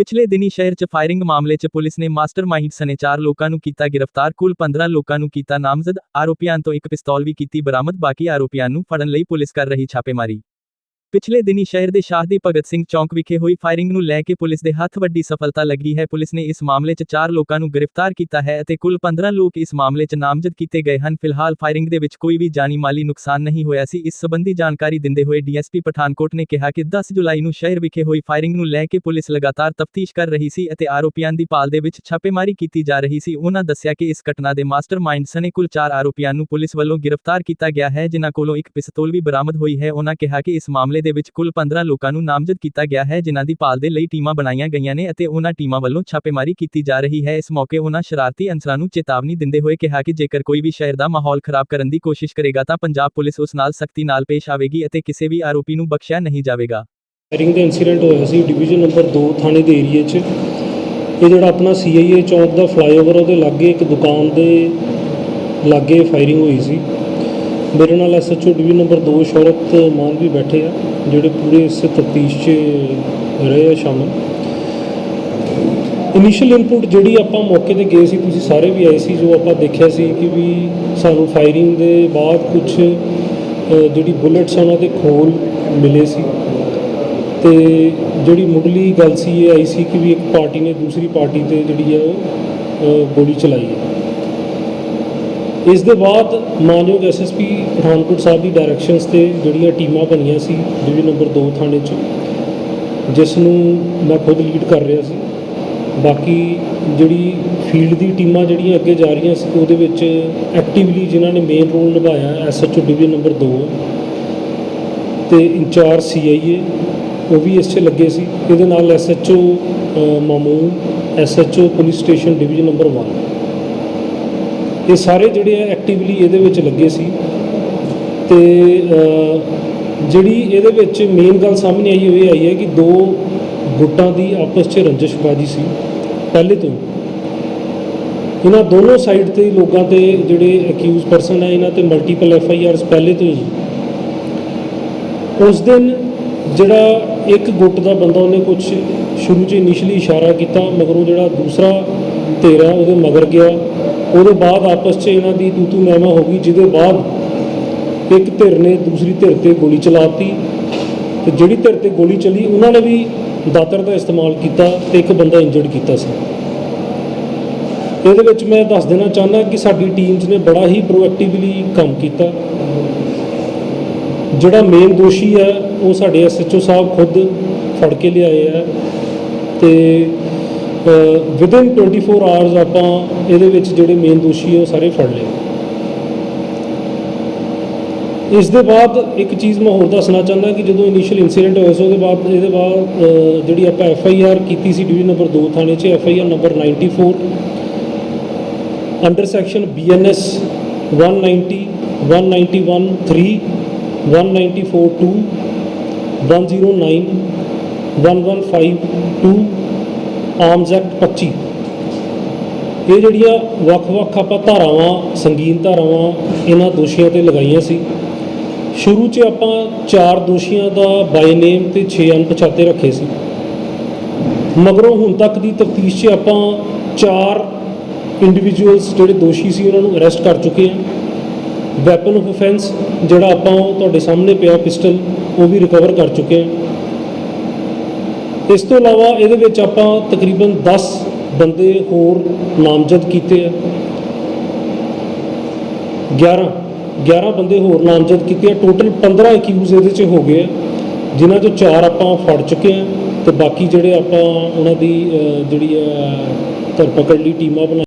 ਪਿਛਲੇ ਦਿਨੀ ਸ਼ਹਿਰ 'ਚ ਫਾਇਰਿੰਗ ਮਾਮਲੇ 'ਚ ਪੁਲਿਸ ਨੇ ਮਾਸਟਰਮਾਈਂਡ ਸਨੇ 4 ਲੋਕਾਂ ਨੂੰ ਕੀਤਾ ਗ੍ਰਿਫਤਾਰ, ਕੁੱਲ 15 ਲੋਕਾਂ ਨੂੰ ਕੀਤਾ ਨਾਮਜ਼ਦ, ਆਰੋਪੀਆਂ ਤੋਂ ਇੱਕ ਪਿਸਤੌਲ ਵੀ ਕੀਤੀ ਬਰਾਮਦ, ਬਾਕੀ ਆਰੋਪੀਆਂ ਨੂੰ ਫੜਨ ਲਈ ਪੁਲਿਸ ਕਰ ਰਹੀ ਛਾਪੇਮਾਰੀ। ਪਿਛਲੇ ਦਿਨੀ ਸ਼ਹਿਰ ਦੇ ਸ਼ਾਹਦੀ ਭਗਤ ਸਿੰਘ ਚੌਂਕ ਵਿਖੇ ਹੋਈ ਫਾਇਰਿੰਗ ਨੂੰ ਲੈ ਕੇ ਪੁਲਿਸ ਦੇ ਹੱਥ ਵੱਡੀ ਸਫਲਤਾ ਲੱਗੀ ਹੈ। ਪੁਲਿਸ ਨੇ ਇਸ ਮਾਮਲੇ 'ਚ 4 ਲੋਕਾਂ ਨੂੰ ਗ੍ਰਿਫਤਾਰ ਕੀਤਾ ਹੈ ਅਤੇ ਕੁੱਲ 15 ਲੋਕ ਇਸ ਮਾਮਲੇ 'ਚ ਨਾਮਜ਼ਦ ਕੀਤੇ ਗਏ ਹਨ। ਫਿਲਹਾਲ ਫਾਇਰਿੰਗ ਦੇ ਵਿੱਚ ਕੋਈ ਵੀ ਜਾਨੀ ਮਾਲੀ ਨੁਕਸਾਨ ਨਹੀਂ ਹੋਇਆ ਸੀ। ਇਸ ਸਬੰਧੀ ਜਾਣਕਾਰੀ ਦਿੰਦੇ ਹੋਏ ਡੀਐਸਪੀ ਪਠਾਨਕੋਟ ਨੇ ਕਿਹਾ ਕਿ 10 ਜੁਲਾਈ ਨੂੰ ਸ਼ਹਿਰ ਵਿਖੇ ਹੋਈ ਫਾਇਰਿੰਗ ਨੂੰ ਲੈ ਕੇ ਪੁਲਿਸ ਲਗਾਤਾਰ ਤਫਤੀਸ਼ ਕਰ ਰਹੀ ਸੀ ਅਤੇ ਆਰੋਪੀਆਂ ਦੀ ਭਾਲ ਦੇ ਵਿੱਚ ਛਾਪੇਮਾਰੀ ਕੀਤੀ ਜਾ ਰਹੀ ਸੀ। ਉਹਨਾਂ ਦੱਸਿਆ ਕਿ ਇਸ ਘਟਨਾ ਦੇ ਮਾਸਟਰਮਾਈਂਡ ਸਣੇ ਕੁੱਲ 4 ਆਰੋਪੀਆਂ ਨੂੰ ਪੁਲਿਸ ਵੱਲੋਂ ਗ੍ਰਿਫਤਾਰ ਕੀਤਾ ਗਿਆ ਹੈ, ਜਿਨ੍ਹਾਂ ਕੋਲੋਂ ਇੱਕ ਪਿਸਤੌਲ ਵੀ ਬਰਾਮਦ ਹੋਈ ਹੈ। ਉਹਨਾਂ ਕਿਹਾ ਕਿ ਇਸ ਮਾਮਲੇ ਦੇ ਵਿੱਚ ਕੁੱਲ 15 ਲੋਕਾਂ ਨੂੰ ਨਾਮਜ਼ਦ ਕੀਤਾ ਗਿਆ ਹੈ, ਜਿਨ੍ਹਾਂ ਦੀ ਭਾਲ ਦੇ ਲਈ ਟੀਮਾਂ ਬਣਾਈਆਂ ਗਈਆਂ ਨੇ ਅਤੇ ਉਹਨਾਂ ਟੀਮਾਂ ਵੱਲੋਂ ਛਾਪੇਮਾਰੀ ਕੀਤੀ ਜਾ ਰਹੀ ਹੈ। ਇਸ ਮੌਕੇ ਉਹਨਾਂ ਸ਼ਰਾਰਤੀ ਅਨਸਰਾਂ ਨੂੰ ਚੇਤਾਵਨੀ ਦਿੰਦੇ ਹੋਏ ਕਿਹਾ ਕਿ ਜੇਕਰ ਕੋਈ ਵੀ ਸ਼ਹਿਰ ਦਾ ਮਾਹੌਲ ਖਰਾਬ ਕਰਨ ਦੀ ਕੋਸ਼ਿਸ਼ ਕਰੇਗਾ ਤਾਂ ਪੰਜਾਬ ਪੁਲਿਸ ਉਸ ਨਾਲ ਸਖਤੀ ਨਾਲ ਪੇਸ਼ ਆਵੇਗੀ ਅਤੇ ਕਿਸੇ ਵੀ ਆਰੋਪੀ ਨੂੰ ਬਖਸ਼ਿਆ ਨਹੀਂ ਜਾਵੇਗਾ। ਫਾਇਰਿੰਗ ਦਾ ਇਨਸੀਡੈਂਟ ਹੋਇਆ ਸੀ ਡਿਵੀਜ਼ਨ ਨੰਬਰ 2 ਥਾਣੇ ਦੇ ਏਰੀਏ 'ਚ। ਇਹ ਜਿਹੜਾ ਆਪਣਾ ਸੀਆਈਏ ਚੌਂਕ ਦਾ ਫਲਾਈਓਵਰ ਉਹਦੇ ਲਾਗੇ ਇੱਕ ਦੁਕਾਨ ਦੇ ਲਾਗੇ ਫਾਇਰਿੰਗ ਹੋਈ ਸੀ। ਮੇਰੇ ਨਾਲ SHO division number 2 Shaurat Mann ਵੀ ਬੈਠੇ ਆ, ਜਿਹੜੇ ਪੂਰੇ ਇਸ ਤਫਤੀਸ਼ 'ਚ ਰਹੇ ਆ ਸ਼ਾਮਲ। ਇਨੀਸ਼ੀਅਲ ਇਨਪੁਟ ਜਿਹੜੀ ਆਪਾਂ ਮੌਕੇ ਤੇ ਗਏ ਸੀ, ਤੁਸੀਂ ਸਾਰੇ ਵੀ ਆਏ ਸੀ, ਜੋ ਆਪਾਂ ਦੇਖਿਆ ਸੀ ਕਿ ਵੀ ਸਾਨੂੰ ਫਾਇਰਿੰਗ ਦੇ ਬਾਅਦ ਕੁਝ ਜਿਹੜੀ ਬੁllets ਉਹਨਾਂ ਦੇ ਖੋਲ ਮਿਲੇ ਸੀ। ਤੇ ਜਿਹੜੀ ਮੁੱਢਲੀ ਗੱਲ ਸੀ, ਇਹ ਆਈ ਸੀ ਕਿ ਵੀ ਇੱਕ ਪਾਰਟੀ ਨੇ ਦੂਸਰੀ ਪਾਰਟੀ ਤੇ ਜਿਹੜੀ ਹੈ ਉਹ ਗੋਲੀ ਚਲਾਈ ਹੈ। ਇਸ ਦੇ ਬਾਅਦ ਮਾਨਯੋਗ ਐਸਐਸਪੀ ਪਠਾਨਕੋਟ ਸਾਹਿਬ ਦੀ ਡਾਇਰੈਕਸ਼ਨਸ ਤੇ ਜਿਹੜੀਆਂ ਟੀਮਾਂ ਬਣੀਆਂ ਸੀ ਡਿਵੀਜ਼ਨ ਨੰਬਰ 2 ਥਾਣੇ 'ਚ ਜਿਸ ਨੂੰ ਮੈਂ ਖੁਦ ਲੀਡ ਕਰ ਰਿਹਾ ਸੀ। ਬਾਕੀ ਜਿਹੜੀ ਫੀਲਡ ਦੀ ਟੀਮਾਂ ਜਿਹੜੀਆਂ ਅੱਗੇ ਜਾ ਰਹੀਆਂ ਸੀ, ਉਹਦੇ ਵਿੱਚ ਐਕਟਿਵਲੀ ਜਿਨ੍ਹਾਂ ਨੇ ਮੇਨ ਰੋਲ ਨਿਭਾਇਆ ਐਸਐਚਓ ਡਿਵੀਜ਼ਨ ਨੰਬਰ 2 ਤੇ ਇੰਚਾਰਜ ਸੀਆਈਏ ਉਹ ਵੀ ਇਸ 'ਚ ਲੱਗੇ ਸੀ। ਇਹਦੇ ਨਾਲ SHO Mamun SHO police station division number 1 ਇਹ ਸਾਰੇ ਜਿਹੜੇ ਆ ਐਕਟਿਵਲੀ ਇਹਦੇ ਵਿੱਚ ਲੱਗੇ ਸੀ। ਤੇ ਜਿਹੜੀ ਇਹਦੇ ਵਿੱਚ ਮੇਨ ਗੱਲ ਸਾਹਮਣੇ ਆਈ ਹੋਈ ਆਈ ਹੈ ਕਿ ਦੋ ਗੁੱਟਾਂ ਦੀ ਆਪਸ 'ਚ ਰੰਜਿਸ਼ਬਾਜੀ ਸੀ, ਪਹਿਲੇ ਤੋਂ ਇਹਨਾਂ ਦੋਨੋਂ ਸਾਈਡ ਤੇ ਲੋਕਾਂ ਤੇ ਜਿਹੜੇ ਅਕਿਊਜ਼ ਪਰਸਨ ਹੈ ਇਹਨਾਂ ਤੇ ਮਲਟੀਪਲ ਐਫ ਆਈ ਆਰਸ ਪਹਿਲੇ ਤੋਂ ਹੀ। ਉਸ ਦਿਨ ਜਿਹੜਾ ਇੱਕ ਗੁੱਟ ਦਾ ਬੰਦਾ ਉਹਨੇ ਕੁਝ ਸ਼ੁਰੂ 'ਚ ਇਨੀਸ਼ੀਅਲੀ ਇਸ਼ਾਰਾ ਕੀਤਾ, ਮਗਰੋਂ ਜਿਹੜਾ ਦੂਸਰਾ ਧੇਰਾ ਉਹਦੇ ਮਗਰ ਗਿਆ। ਉਹਦੇ ਬਾਅਦ ਆਪਸ 'ਚ ਇਹਨਾਂ ਦੀ ਤੂ ਤੂ ਮੈਮਾ ਹੋ ਗਈ, ਜਿਹਦੇ ਬਾਅਦ ਇੱਕ ਧਿਰ ਨੇ ਦੂਸਰੀ ਧਿਰ ਤੇ ਗੋਲੀ ਚਲਾਤੀ। ਤੇ ਜਿਹੜੀ ਧਿਰ ਤੇ ਗੋਲੀ ਚਲੀ, ਉਹਨਾਂ ਨੇ ਵੀ ਦਾਤਰ ਦਾ ਇਸਤੇਮਾਲ ਕੀਤਾ ਤੇ ਇੱਕ ਬੰਦਾ ਇੰਜਰਡ ਕੀਤਾ ਸੀ। ਇਹਦੇ ਵਿੱਚ ਮੈਂ ਦੱਸ ਦੇਣਾ ਚਾਹੁੰਦਾ ਕਿ ਸਾਡੀ ਟੀਮਸ ਨੇ ਬੜਾ ਹੀ ਪ੍ਰੋਐਕਟਿਵਲੀ ਕੰਮ ਕੀਤਾ। ਜਿਹੜਾ ਮੇਨ ਦੋਸ਼ੀ ਹੈ, ਉਹ ਸਾਡੇ ਐਸਐਚਓ ਸਾਹਿਬ ਖੁਦ ਫੜ ਕੇ ਲਿਆਏ ਆ। ਤੇ ਵਿਦਿਨ 24 ਆਵਰਸ ਆਪਾਂ ਇਹਦੇ ਵਿੱਚ ਜਿਹੜੇ ਮੇਨ ਦੋਸ਼ੀ ਹੈ ਉਹ ਸਾਰੇ ਫੜ ਲਏ। ਇਸ ਦੇ ਬਾਅਦ ਇੱਕ ਚੀਜ਼ ਮੈਂ ਹੋਰ ਦੱਸਣਾ ਚਾਹੁੰਦਾ ਕਿ ਜਦੋਂ ਇਨੀਸ਼ੀਅਲ ਇਨਸੀਡੈਂਟ ਹੋਇਆ ਸੀ, ਉਹਦੇ ਬਾਅਦ ਇਹਦੇ ਬਾਅਦ ਜਿਹੜੀ ਆਪਾਂ ਐਫ ਆਈ ਆਰ ਕੀਤੀ ਸੀ ਡਿਵੀਜ਼ਨ ਨੰਬਰ 2 ਥਾਣੇ 'ਚ F I R number 94 under section BNS 190 191 3 194 2 109 115 2 arms act 25 ਇਹ ਜਿਹੜੀਆਂ ਵੱਖ-ਵੱਖ ਆਪਾਂ ਧਾਰਾਵਾਂ, ਸੰਗੀਨ ਧਾਰਾਵਾਂ, ਇਹਨਾਂ ਦੋਸ਼ੀਆਂ ਤੇ ਲਗਾਈਆਂ ਸੀ। ਸ਼ੁਰੂ 'ਚ ਆਪਾਂ ਚਾਰ ਦੋਸ਼ੀਆਂ ਦਾ ਬਾਈ ਨੇਮ ਤੇ 6 ਅਣਪਛਾਤੇ ਰੱਖੇ ਸੀ। ਮਗਰੋਂ ਹੁਣ ਤੱਕ ਦੀ ਤਫਤੀਸ਼ 'ਚ ਆਪਾਂ ਚਾਰ ਇੰਡੀਵਿਜੂਅਲਸ ਜਿਹੜੇ ਦੋਸ਼ੀ ਸੀ, ਉਹਨਾਂ ਨੂੰ ਅਰੈਸਟ ਕਰ ਚੁੱਕੇ ਹਾਂ। ਵੈਪਨ ਆਫ ਆਫੈਂਸ ਜਿਹੜਾ ਆਪਾਂ ਉਹ ਤੁਹਾਡੇ ਸਾਹਮਣੇ ਪਿਆ ਪਿਸਟਲ ਉਹ ਵੀ ਰਿਕਵਰ ਕਰ ਚੁੱਕੇ ਹਾਂ। ਇਸ ਤੋਂ ਇਲਾਵਾ ਇਹਦੇ ਵਿੱਚ ਆਪਾਂ ਤਕਰੀਬਨ 10 ਬੰਦੇ ਹੋਰ ਨਾਮਜ਼ਦ ਕੀਤੇ ਆ। 11 11 ਬੰਦੇ ਹੋਰ ਨਾਮਜ਼ਦ ਕੀਤੇ ਆ। ਟੋਟਲ 15 ਅਕਿਊਜ਼ ਇਹਦੇ 'ਚ ਹੋ ਗਏ ਆ, ਜਿਨ੍ਹਾਂ ਚੋਂ ਚਾਰ ਆਪਾਂ ਫੜ ਚੁੱਕੇ ਆ ਤੇ ਬਾਕੀ ਜਿਹੜੇ ਆਪਾਂ ਉਹਨਾਂ ਦੀ ਜਿਹੜੀ ਹੈ ਧਰਪਕੜ ਲਈ ਟੀਮਾਂ ਬਣਾ